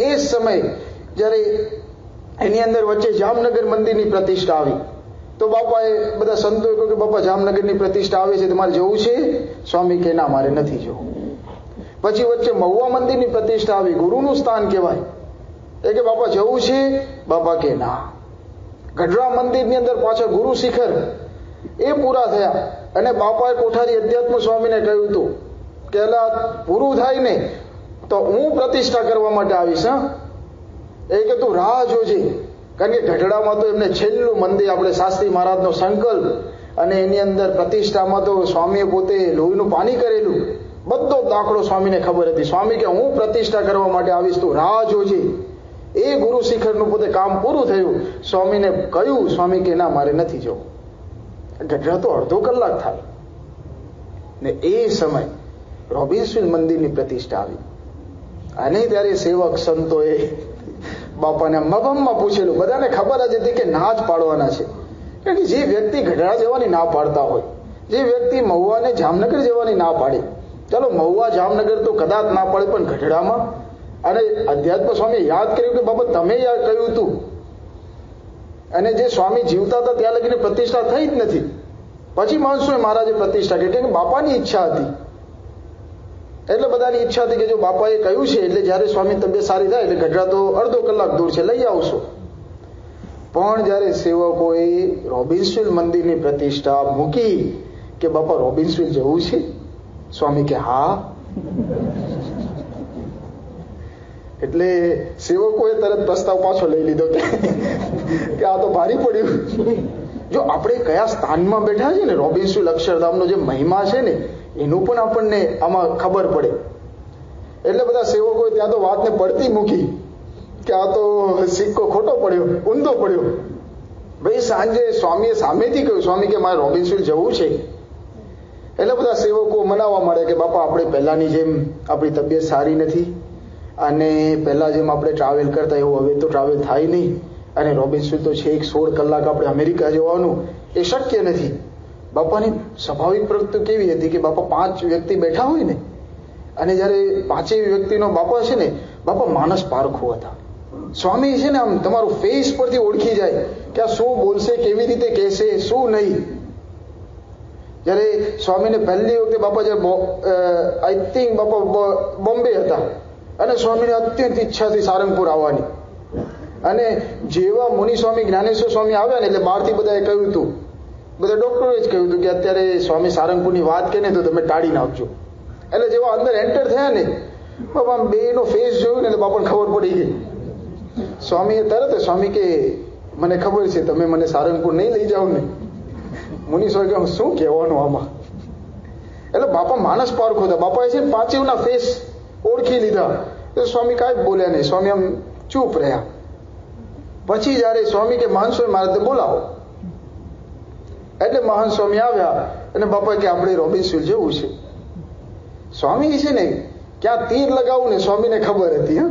એ જ સમય જ્યારે એની અંદર વચ્ચે જામનગર મંદિરની પ્રતિષ્ઠા આવી. તો બાપાએ બધા સંતોએ કહ્યું કે બાપા, જામનગરની પ્રતિષ્ઠા આવે છે તમારે જવું છે? સ્વામી કે ના, મારે નથી જવું. પછી વચ્ચે મહુવા મંદિરની પ્રતિષ્ઠા આવી. ગુરુનું સ્થાન કહેવાય. એ કે, બાપા, જવું છે? બાપા કે, ના. ગઢડા મંદિરની અંદર પાછા ગુરુ શિખર. એ પૂરા થયા. અને બાપાએ કોઠારી અધ્યાત્મ સ્વામીને કહ્યું હતું કે પૂરું થાય ને તો હું પ્રતિષ્ઠા કરવા માટે આવીશ, હા? એ કે તું રાહ જોજે. કારણ કે ગઢડામાં તો એમને છેલ્લું મંદિર આપણે શાસ્ત્રી મહારાજનો સંકલ્પ અને એની અંદર પ્રતિષ્ઠામાં તો સ્વામીએ પોતે લોહીનું પાણી કરેલું. બધો દાખલો સ્વામીને ખબર હતી. સ્વામી કે, હું પ્રતિષ્ઠા કરવા માટે આવીશ, તું રાહ જોજે. એ ગુરુ શિખરનું પોતે કામ પૂરું થયું. સ્વામીને કહ્યું, સ્વામી કે, ના, મારે નથી જવું. ગઢડા તો અડધો કલાક થાય. ને એ સમય રોબિન્સવિલ મંદિરની પ્રતિષ્ઠા આવી. અને ત્યારે સેવક સંતોએ બાપાને મગમમાં પૂછેલું, બધાને ખબર જ હતી કે ના જ પાડવાના છે. કારણ કે જે વ્યક્તિ ગઢડા જવાની ના પાડતા હોય, જે વ્યક્તિ મહુવાને જામનગર જવાની ના પાડે, ચાલો મહુવા જામનગર તો કદાચ ના પડે, પણ ગઢડામાં? અને અધ્યાત્મ સ્વામી યાદ કર્યું કે બાબા તમે યાદ કહ્યું હતું અને જે સ્વામી જીવતા હતા, ત્યાં લગીને પ્રતિષ્ઠા થઈ જ નથી. પછી માણસોએ મહારાજે પ્રતિષ્ઠા કરી કે બાપાની ઈચ્છા હતી. એટલે બધાની ઈચ્છા હતી કે જો બાપાએ કહ્યું છે, એટલે જ્યારે સ્વામી તબિયત સારી થાય એટલે ગઢડા તો અડધો કલાક દૂર છે, લઈ આવશો. પણ જ્યારે સેવકોએ રોબિન્સવિલ મંદિરની પ્રતિષ્ઠા મૂકી કે બાપા રોબિન્સવિલ જવું છે, સ્વામી કે હા. એટલે સેવકોએ તરત પ્રસ્તાવ પાછો લઈ લીધો કે આ તો ભારી પડ્યું. જો આપણે કયા સ્થાનમાં બેઠા છે ને, રોબિન્સવિલ અક્ષરધામનો જે મહિમા છે ને એનું પણ આપણને આમાં ખબર પડે. એટલે બધા સેવકોએ ત્યાં તો વાતને પડતી મૂકી કે આ તો સિક્કો ખોટો પડ્યો, ઊંધો પડ્યો. ભાઈ, સાંજે સ્વામીએ સામેથી કહ્યું, સ્વામી, કે મારે રોબિન્સવિલ જવું છે? એટલે બધા સેવકો મનાવવા મળે કે, બાપા, આપણે પહેલાની જેમ આપણી તબિયત સારી નથી અને પહેલા જેમ આપણે ટ્રાવેલ કરતા એવું હવે તો ટ્રાવેલ થાય નહીં અને રોબિન્સવિલ તો છે એક સોળ કલાક આપણે અમેરિકા જવાનું, એ શક્ય નથી. બાપાની સ્વાભાવિક પ્રવૃત્તિ કેવી હતી કે બાપા પાંચ વ્યક્તિ બેઠા હોય ને, અને જ્યારે પાંચેય વ્યક્તિનો બાપા છે ને, બાપા માનસ પારખો હતા. સ્વામી છે ને આમ તમારું ફેસ પરથી ઓળખી જાય કે આ શું બોલશે, કેવી રીતે કહેશે, શું નહીં. જ્યારે સ્વામીને પહેલી વખતે બાપા જ્યારે આઈ થિંક બાપા બોમ્બે હતા, અને સ્વામીને અત્યંત ઈચ્છાથી સારંગપુર આવવાની. અને જેવા મુનિ સ્વામી, જ્ઞાનેશ્વર સ્વામી આવ્યા ને, એટલે બહારથી બધાએ કહ્યું હતું બધા ડોક્ટરોએ જ કહ્યું હતું કે અત્યારે સ્વામી સારંગપુરની વાત કહે ને તો તમે ટાળી નાખજો. એટલે જેવા અંદર એન્ટર થયા ને, બાપા આમ બેનો ફેસ જોયું ને એટલે બાપાને ખબર પડી ગઈ. સ્વામીએ તરત સ્વામી કે, મને ખબર છે, તમે મને સારંગપુર નહીં લઈ જાઓ ને. મુનિ કે શું કહેવાનું આમાં? એટલે બાપા માણસ પારખો હતા. બાપાએ છે પાંચેવના ફેસ ઓળખી લીધા. તો સ્વામી કાંઈ બોલ્યા નહીં. સ્વામી આમ ચૂપ રહ્યા. પછી જ્યારે સ્વામી કે માનસો મારે મારે બોલાવો. એટલે મહાન સ્વામી આવ્યા અને બાપા કે આપણે રોબિન્સવિલ જવું છે. સ્વામી છે ને ક્યાં તીર લગાવું ને સ્વામીને ખબર હતી હા?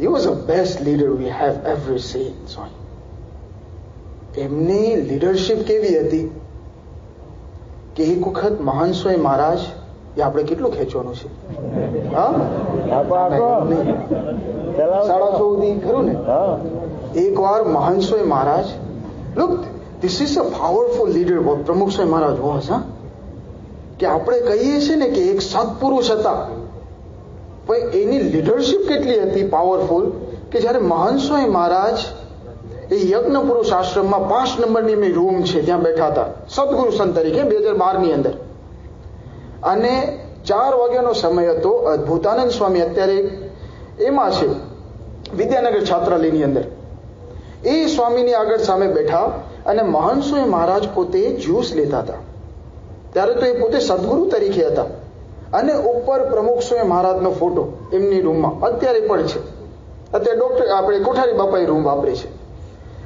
He was a best leader we have ever seen Swami એમની લીડરશિપ કેવી હતી? કે એક વખત મહાન સ્વામી મહારાજ એ આપણે કેટલું ખેંચવાનું છે? સાડા ચૌદી ખરું ને? એક વાર મહાન Swami Maharaj look this is a powerful leader Pramukh Saheb Maharaj was હા કે આપણે કહીએ છીએ ને કે એક સત્પુરુષ હતા, પણ એની લીડરશિપ કેટલી હતી? પાવરફુલ કે જ્યારે મહાન સ્વામી મહારાજ એ યજ્ઞ પુરુષ આશ્રમમાં પાંચ નંબરની એમની રૂમ છે, ત્યાં બેઠા હતા, સદગુરુ સંત તરીકે, બે હજાર બારની અંદર. અને ચાર વાગ્યાનો સમય હતો, અદ્ભુતાનંદ સ્વામી અત્યારે એમાં છે, વિદ્યાનગર છાત્રાલયની અંદર. એ સ્વામીની આગળ સામે બેઠા અને મહાન સ્વામી મહારાજ પોતે જ્યુસ લેતા હતા. ત્યારે તો એ પોતે સદગુરુ તરીકે હતા. અને ઉપર પ્રમુખ સ્વામી મહારાજનો ફોટો એમની રૂમમાં અત્યારે પણ છે. અત્યારે ડોક્ટર આપણે કોઠારી બાપાએ રૂમ વાપરે છે.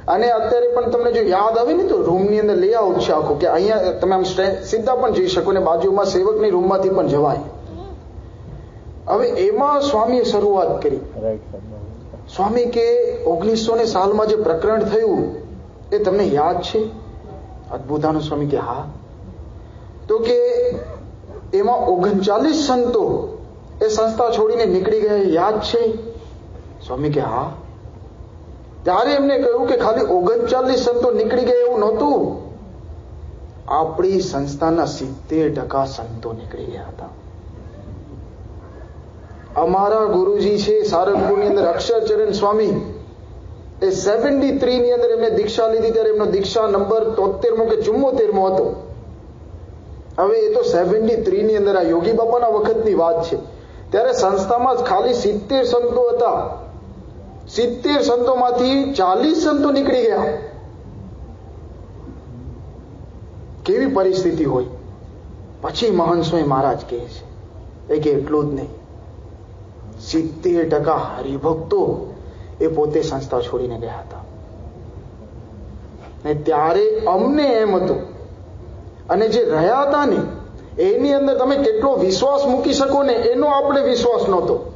અને અત્યારે પણ તમને જો યાદ આવે ને તો રૂમની અંદર લેઆઉટ છે આખું કે અહીંયા તમે આમ સીધા પણ જઈ શકો ને બાજુમાં સેવકની રૂમમાંથી પણ જવાય. હવે એમાં સ્વામીએ શરૂઆત કરી. સ્વામી કે ઓગણીસો ને સાલમાં જે પ્રકરણ થયું એ તમને યાદ છે? અદભુતાનંદ સ્વામી કે હા. તો કે એમાં ઓગણચાલીસ સંતો એ સંસ્થા છોડીને નીકળી ગયા યાદ છે? સ્વામી કે હા. ત્યારે એમને કહ્યું કે ખાલી ઓગણચાલીસ સંતો નીકળી ગયા એવું નહોતું. આપણી સંસ્થાના સિત્તેર ટકા સંતો નીકળી ગયા હતા. અમારા ગુરુજી છે સારંગપુરની અંદર અક્ષરચરણ સ્વામી. એ સેવન્ટી થ્રીની અંદર એમને દીક્ષા લીધી ત્યારે એમનો દીક્ષા નંબર તોતેરમો કે ચુમ્મોતેરમો હતો. હવે એ તો સેવન્ટી થ્રીની અંદર આ યોગી બાપાના વખતની વાત છે. ત્યારે સંસ્થામાં ખાલી સિત્તેર સંતો હતા. સિત્તેર સંતોમાંથી ચાલીસ સંતો નીકળી ગયા. કેવી પરિસ્થિતિ હોય? પછી મહાન સ્વામી મહારાજ કહે છે, એ કે એટલું જ નહીં. સિત્તેર ટકા હરિભક્તો એ પોતે સંસ્થા છોડીને ગયા હતા. ને ત્યારે અમને એમ હતું, અને જે રહ્યા હતા ને, એની અંદર તમે કેટલો વિશ્વાસ મૂકી શકો ને, એનો આપણે વિશ્વાસ નહોતો.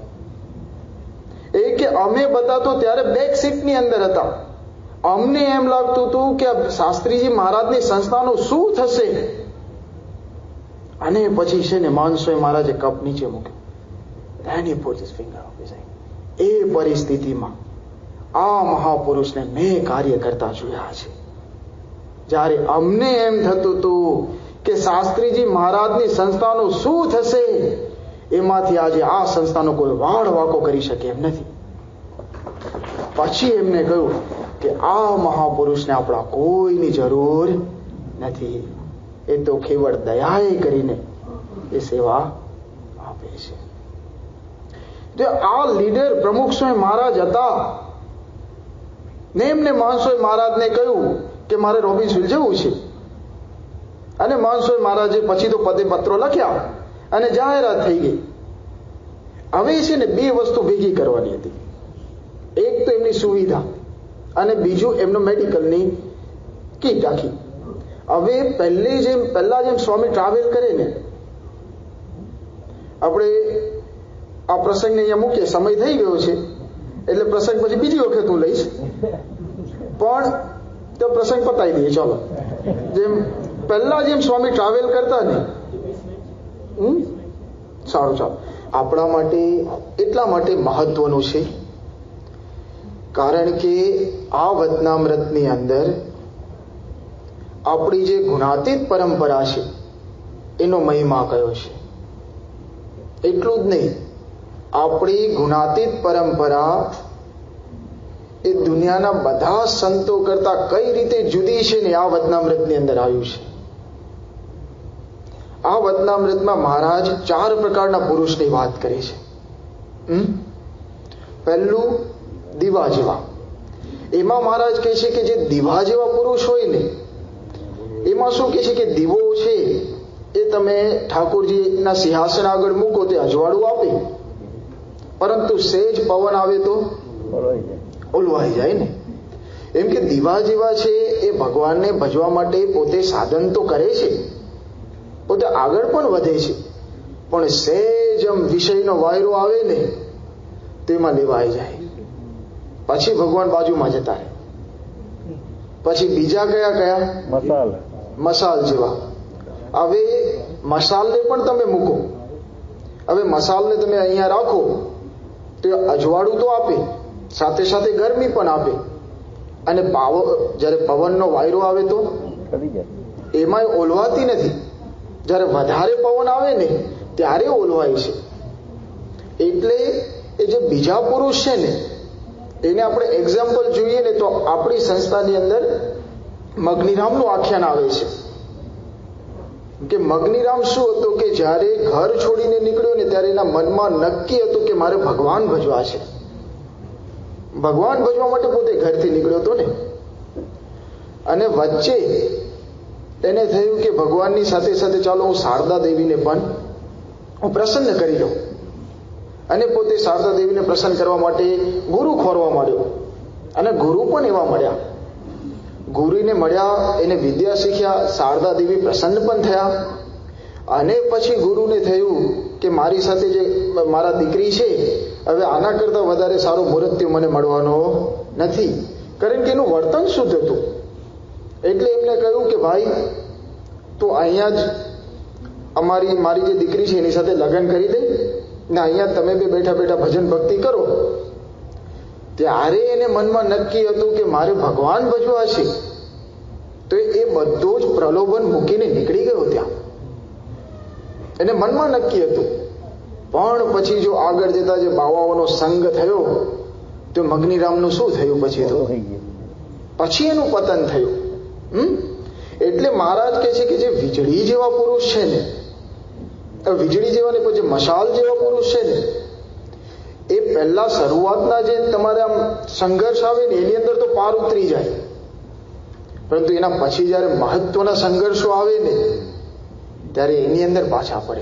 એ કે અમે બધા તો ત્યારે બેક સીટની અંદર હતા. અમને એમ લાગતું હતું કે શાસ્ત્રીજી મહારાજની સંસ્થાનું શું થશે? અને પછી છે ને માનસોએ મહારાજે કપ નીચે મૂક્યો. His eye. એ પરિસ્થિતિમાં આ મહાપુરુષને મેં કાર્ય કરતા જોયા છે. જ્યારે અમને એમ થતું હતું કે શાસ્ત્રીજી મહારાજની સંસ્થાનું શું થશે, એમાંથી આજે આ સંસ્થાનો કોઈ વાળ વાકો કરી શકે એમ નથી. પછી એમને કહ્યું કે આ મહાપુરુષને આપણા કોઈની જરૂર નથી. એ તો કેવળ દયાએ કરીને એ સેવા આપે છે. આ લીડર પ્રમુખ સ્વામી મહારાજ હતા ને એમને મહાસ્વામી મહારાજને કહ્યું કે મારે રોબિન્સવિલ જવું છે. અને મહાસ્વામી મહારાજે પછી તો પદે પત્રો લખ્યા અને જાહેરાત થઈ ગઈ. હવે છે ને બે વસ્તુ ભેગી કરવાની હતી. એક તો એમની સુવિધા અને બીજું એમનો મેડિકલની કીટ આખી હવે પહેલી જેમ, પહેલા જેમ સ્વામી ટ્રાવેલ કરે ને, આપણે આ પ્રસંગને અહીંયા મૂકીએ. સમય થઈ ગયો છે. એટલે પ્રસંગ પછી બીજી વખત હું લઈશ. પણ તો પ્રસંગ પતાવી દઈએ, ચાલો. જેમ પહેલા જેમ સ્વામી ટ્રાવેલ કરતા ને? સારું, ચાલો. આપણા માટે, એટલા માટે મહત્વનું છે. કારણ કે આ વતનામૃતની અંદર આપણી જે ગુણાતીત પરંપરા છે, એનો મહિમા કયો છે? એટલું જ નહીં. આપણી ગુણાતીત પરંપરા એ દુનિયાના બધા સંતો કરતા કઈ રીતે જુદી છે ને આ વતનામૃતની અંદર આવ્યું છે? આ વતનામૃતમાં મહારાજ ચાર પ્રકારના પુરુષની વાત કરી છે? પહેલું દીવા જેવા. એમાં મહારાજ કહે છે કે જે દીવા જેવા પુરુષ હોય ને, એમાં શું કહે છે કે દીવો છે એ તમે ઠાકોરજીના સિંહાસન આગળ મૂકો તે અજવાળું આપે. પરંતુ સેજ પવન આવે તો ઓલવાઈ જાય ને. એમ કે દીવા જેવા છે એ ભગવાનને ભજવા માટે પોતે સાધન તો કરે છે. પોતે આગળ પણ વધે છે. પણ સેજ આમ વિષયનો વાયરો આવે ને તેમાં લેવાઈ જાય. પછી ભગવાન બાજુમાં જતા રહે. પછી બીજા કયા કયા? મસાલ. મસાલ જેવા. હવે મસાલને પણ તમે મૂકો. હવે મસાલને તમે અહીંયા રાખો. તો અજવાળું તો આપે સાથે સાથે ગરમી પણ આપે. અને પાવ જ્યારે પવનનો વાયરો આવે તો? એમાં ઓલવાતી નથી. જ્યારે વધારે પવન આવે ને ત્યારે ઓલવાય છે. એટલે એ જે બીજા પુરુષ છે ને એને આપણે એક્ઝામ્પલ જોઈએ ને તો આપણી સંસ્થાની અંદર મગ્નિરામનું આખ્યાન આવે છે. કે મગનીરામ શું હતું કે જ્યારે ઘર છોડીને નીકળ્યો ને ત્યારે એના મનમાં નક્કી હતું કે મારે ભગવાન ભજવા છે. ભગવાન ભજવા માટે પોતે ઘરથી નીકળ્યો હતો ને. અને વચ્ચે એને થયું કે ભગવાનની સાથે સાથે ચાલો હું શારદા દેવીને પણ હું પ્રસન્ન કરી લઉં. અને પોતે શારદા દેવીને પ્રસન્ન કરવા માટે ગુરુ ખોરવા માંડ્યો. અને ગુરુ પણ એવા મળ્યા. ગુરુને મળ્યા, એને વિદ્યા શીખ્યા, શારદા દેવી પ્રસન્ન પણ થયા. અને પછી ગુરુને થયું કે મારી સાથે જે મારા દીકરી છે, હવે આના કરતાં વધારે સારો મૃત્યુ મને મળવાનો નથી. કારણ કે એનું વર્તન શુદ્ધ હતું. એટલે એમને કહ્યું કે ભાઈ, તું અહીંયા જ અમારી, મારી જે દીકરી છે, એની સાથે લગ્ન કરી દે ને અહીંયા તમે બે બેઠા બેઠા ભજન ભક્તિ કરો. ત્યારે એને મનમાં નક્કી હતું કે મારે ભગવાન ભજવા છે. તો એ બધો જ પ્રલોભન મૂકીને નીકળી ગયો ત્યાં. એને મનમાં નક્કી હતું. પણ પછી જો આગળ જતા જે બાવાઓનો સંગ થયો તો મગ્નિરામનું શું થયું પછી તો? પછી એનું પતન થયું. હમ? એટલે મહારાજ કહે છે કે જે વીજળી જેવા પુરુષ છે ને વીજળી જેવા ને પછી મશાલ જેવા પુરુષ છે ને પહેલા શરૂઆતના જે તમારે આમ સંઘર્ષ આવે ને, એની અંદર તો પાર ઉતરી જાય. પરંતુ એના પછી જ્યારે મહત્વના સંઘર્ષો આવે ને, ત્યારે એની અંદર પાછા પડે.